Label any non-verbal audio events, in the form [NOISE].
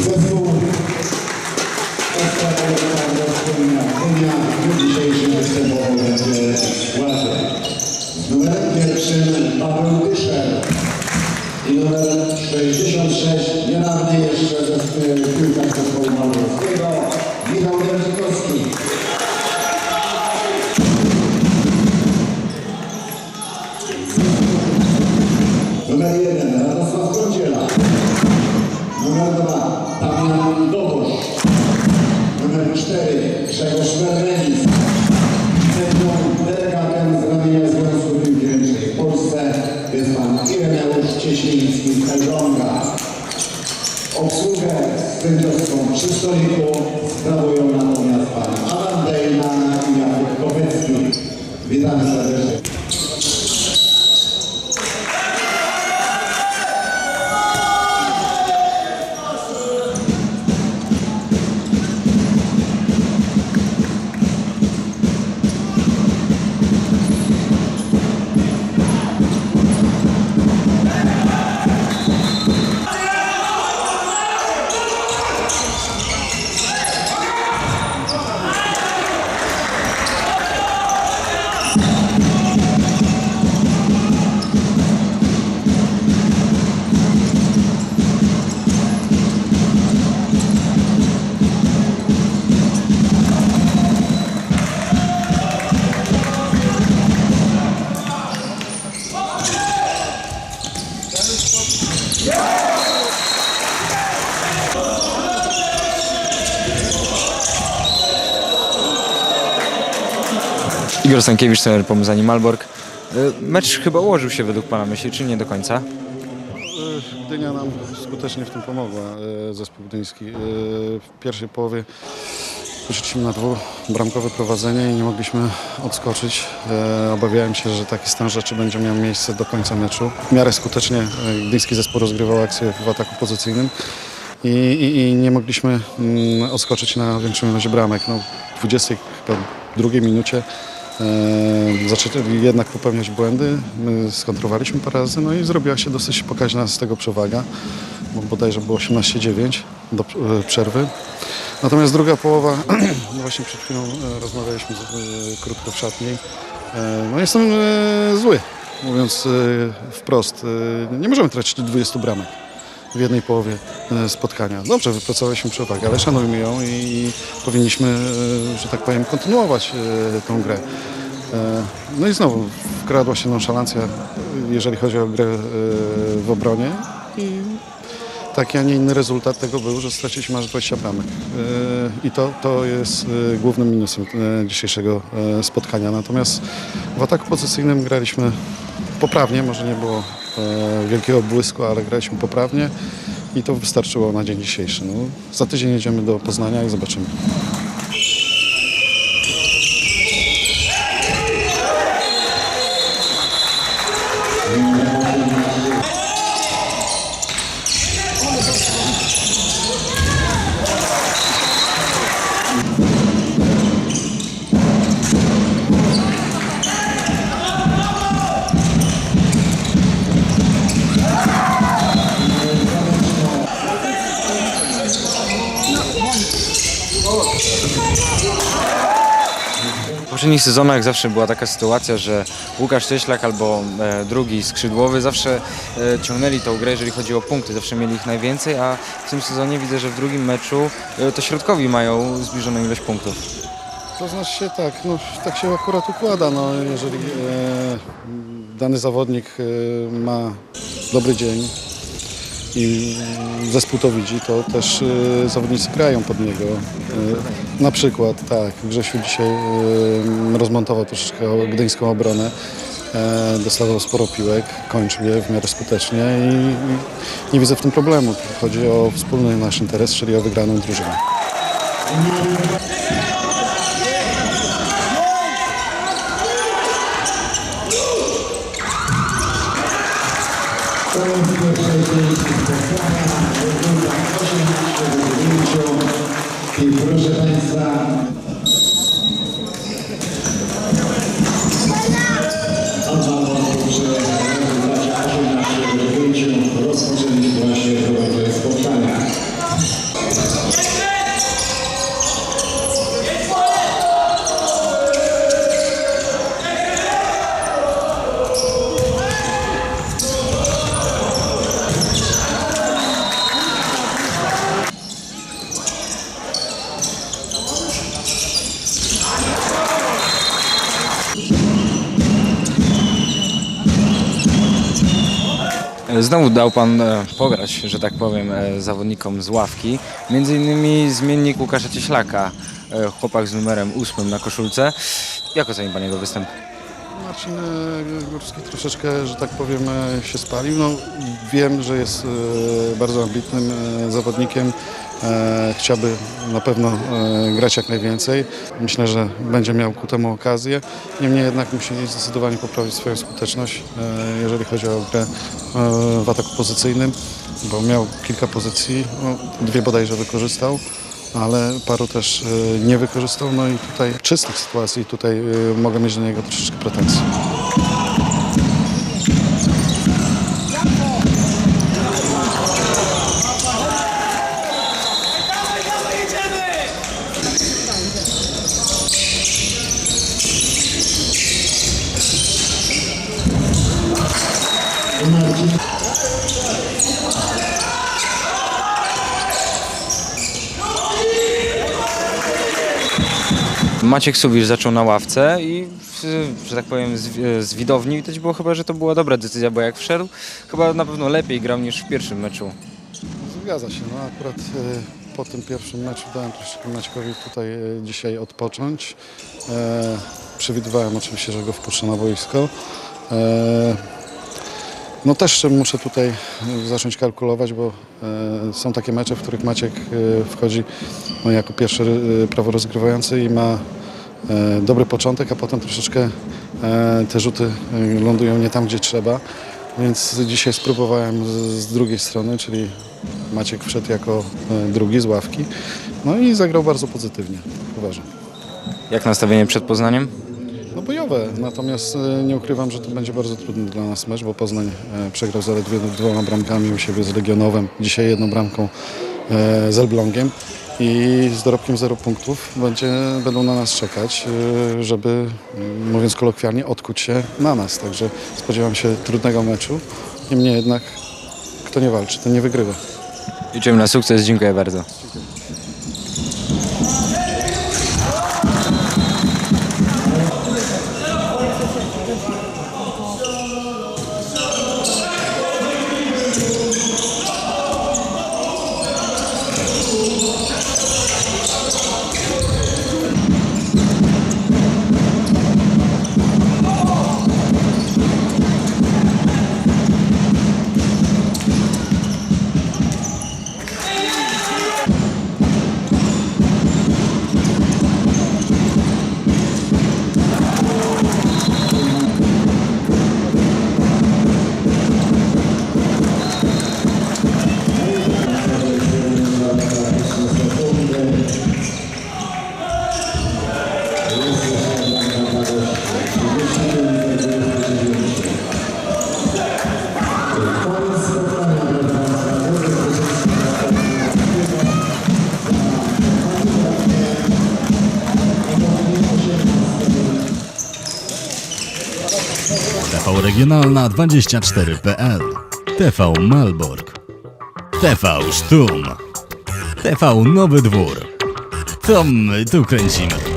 Zespół Ekstrapolitarnego Wspólna Unia w dzisiejszym występował będzie składzie. Grzegorz. Sędzią delegatem z ramienia Związku Piłki Ręcznej w Polsce jest pan Ireneusz Cieśliński z Elbląga. Obsługę sędziowską przy stoliku sprawują natomiast pan Igor Stankiewicz, trener Pomazani Malbork. Y, Mecz chyba ułożył się według Pana myśli, czy nie do końca? Gdynia nam skutecznie w tym pomogła, e, zespół gdyński. W pierwszej połowie poszliśmy na dwubramkowe prowadzenie i nie mogliśmy odskoczyć. E, Obawiałem się, że taki stan rzeczy będzie miał miejsce do końca meczu. W miarę skutecznie e, gdyński zespół rozgrywał akcję w ataku pozycyjnym i, i, i nie mogliśmy mm, odskoczyć na większą ilość bramek. No, w 22 minucie E, Zaczęli jednak popełniać błędy, my skontrowaliśmy parę razy, no i zrobiła się dosyć pokaźna z tego przewaga, bo bodajże było 18-9 do e, przerwy. Natomiast druga połowa, [CLEARS THROAT] no właśnie przed chwilą e, rozmawialiśmy e, krótko w szatni, no jestem zły, mówiąc wprost. Nie możemy tracić 20 bramek w jednej połowie spotkania. Dobrze, wypracowaliśmy przewagę, ale szanujmy ją i powinniśmy, że tak powiem, kontynuować tą grę. No i znowu wkradła się nonszalancja, jeżeli chodzi o grę w obronie taki, a nie inny rezultat tego był, że straciliśmy aż 20 bramek. E, I to, to jest e, głównym minusem e, dzisiejszego spotkania. Natomiast w ataku pozycyjnym graliśmy poprawnie, może nie było wielkiego błysku, ale graliśmy poprawnie i to wystarczyło na dzień dzisiejszy. No, za tydzień jedziemy do Poznania i zobaczymy. Poprzednich sezonach zawsze była taka sytuacja, że Łukasz Cieślak albo e, drugi skrzydłowy zawsze e, ciągnęli tą grę, jeżeli chodzi o punkty. Zawsze mieli ich najwięcej, a w tym sezonie widzę, że w drugim meczu e, to środkowi mają zbliżoną ilość punktów. To znaczy się tak, no, tak się akurat układa. No, jeżeli e, dany zawodnik e, ma dobry dzień i zespół to widzi, to też e, zawodnicy grają pod niego. E, na przykład, tak, Grzesiu dzisiaj e, rozmontował troszeczkę gdyńską obronę. E, dostawał sporo piłek, kończył je w miarę skutecznie i, i nie widzę w tym problemu. Chodzi o wspólny nasz interes, czyli o wygraną drużynę. Znowu dał pan e, pograć, że tak powiem, e, zawodnikom z ławki. Między innymi zmiennik Łukasza Cieślaka, e, chłopak z numerem ósmym na koszulce. Jak oceni pan jego występ? Marcin e, Górski troszeczkę, że tak powiem, e, się spalił. No, wiem, że jest e, bardzo ambitnym e, zawodnikiem. E, Chciałby na pewno e, grać jak najwięcej. Myślę, że będzie miał ku temu okazję. Niemniej jednak musi zdecydowanie poprawić swoją skuteczność, e, jeżeli chodzi o grę w ataku pozycyjnym, bo miał kilka pozycji, no, dwie bodajże wykorzystał ale paru też nie wykorzystał. No i tutaj czystych sytuacji tutaj mogę mieć do niego troszeczkę pretensji. Maciek Subisz zaczął na ławce i, że tak powiem, z, z widowni widać było chyba, że to była dobra decyzja, bo jak wszedł, chyba na pewno lepiej grał niż w pierwszym meczu. Zgadza się. No akurat e, po tym pierwszym meczu dałem troszeczkę Maćkowi tutaj e, dzisiaj odpocząć. E, przewidywałem oczywiście, że go wpuszczę na boisko. E, no też muszę tutaj e, zacząć kalkulować, bo e, są takie mecze, w których Maciek e, wchodzi no, jako pierwszy prawo rozgrywający i ma dobry początek, a potem troszeczkę te rzuty lądują nie tam, gdzie trzeba. Więc dzisiaj spróbowałem z, drugiej strony, czyli Maciek wszedł jako drugi z ławki. No i zagrał bardzo pozytywnie, uważam. Jak nastawienie przed Poznaniem? No bojowe, natomiast e, nie ukrywam, że to będzie bardzo trudny dla nas mecz, bo Poznań e, przegrał zaledwie dwoma bramkami u siebie z Legionowem, dzisiaj jedną bramką e, z Elblągiem i z dorobkiem 0 punktów będzie, będą na nas czekać, żeby, m, mówiąc kolokwialnie, odkuć się na nas. Także spodziewam się trudnego meczu. Niemniej jednak, kto nie walczy, ten nie wygrywa. Liczymy na sukces, dziękuję bardzo. TV Regionalna 24.pl TV Malbork. TV Sztum. TV Nowy Dwór. To my tu kręcimy